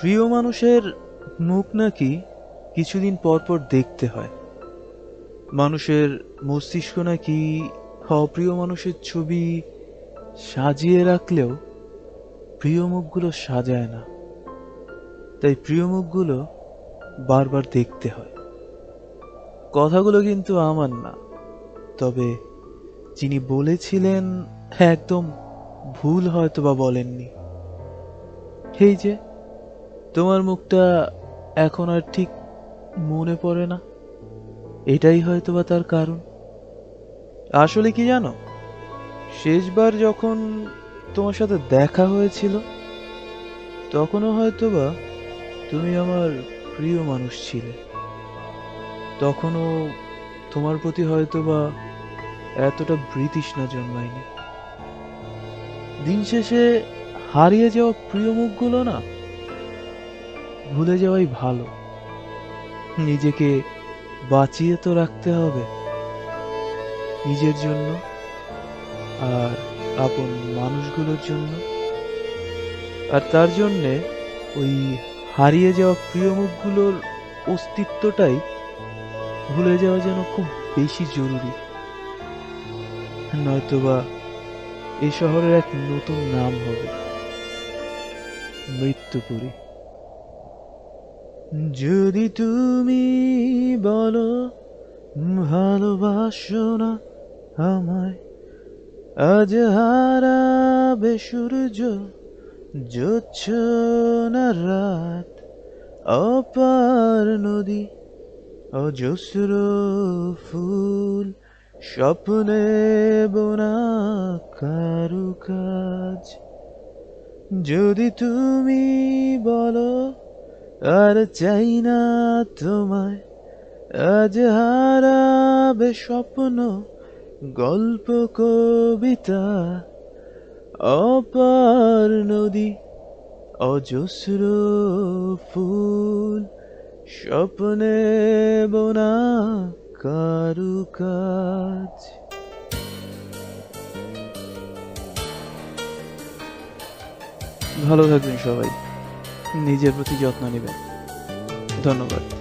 প্রিয় মানুষের মুখ নাকি কিছুদিন পর পর দেখতে হয়। মানুষের মস্তিষ্ক নাকি অপ্রিয় মানুষের ছবি সাজিয়ে রাখলেও প্রিয় মুখগুলো সাজায় না। তাই প্রিয় মুখগুলো বারবার দেখতে হয়। কথাগুলো কিন্তু আমার না, তবে যিনি বলেছিলেন একদম ভুল হয়তো বা বলেননি। এই যে তোমার মুখটা এখন আর ঠিক মনে পড়ে না। এটাই হয়তো বা তার কারণ। আসলে কি জানো? শেষবার যখন তোমার সাথে দেখা হয়েছিল, তখনও হয়তো বা তুমি আমার প্রিয় মানুষ ছিলে। তখনও তোমার প্রতি হয়তো বা এতটা বৃতৃষ্ণা জন্মায়নি। দিন শেষে হারিয়ে যাওয়া প্রিয় মুখগুলো না ভুলে যাওয়াই ভালো। নিজেকে বাঁচিয়ে তো রাখতে হবে। নিজের জন্য আর আপন মানুষগুলোর জন্য। আর তার জন্যে ওই হারিয়ে যাওয়া প্রিয় মুখগুলোর অস্তিত্বটাই ভুলে যাওয়া যেন খুব বেশি জরুরি। নয়তোবা এই শহরের এক নতুন নাম হবে, মৃত্যুপুরী। যদি তুমি বলো, ভালোবাসো না আমায়, আজ হারাবে সূর্য জোচ্ছনা রাত, অপার নদী, অজস্র ফুল, স্বপ্নে বোনা কারুকাজ। যদি তুমি বলো আর চাই না তোমায়। আজ হারাবে স্বপ্ন গল্প, কবিতা, অপার নদী, অজস্র ফুল, স্বপ্নে বোনা কারুকাজ ভালো থাকবেন সবাই। নিজের প্রতি যত্ন নেবেন। ধন্যবাদ।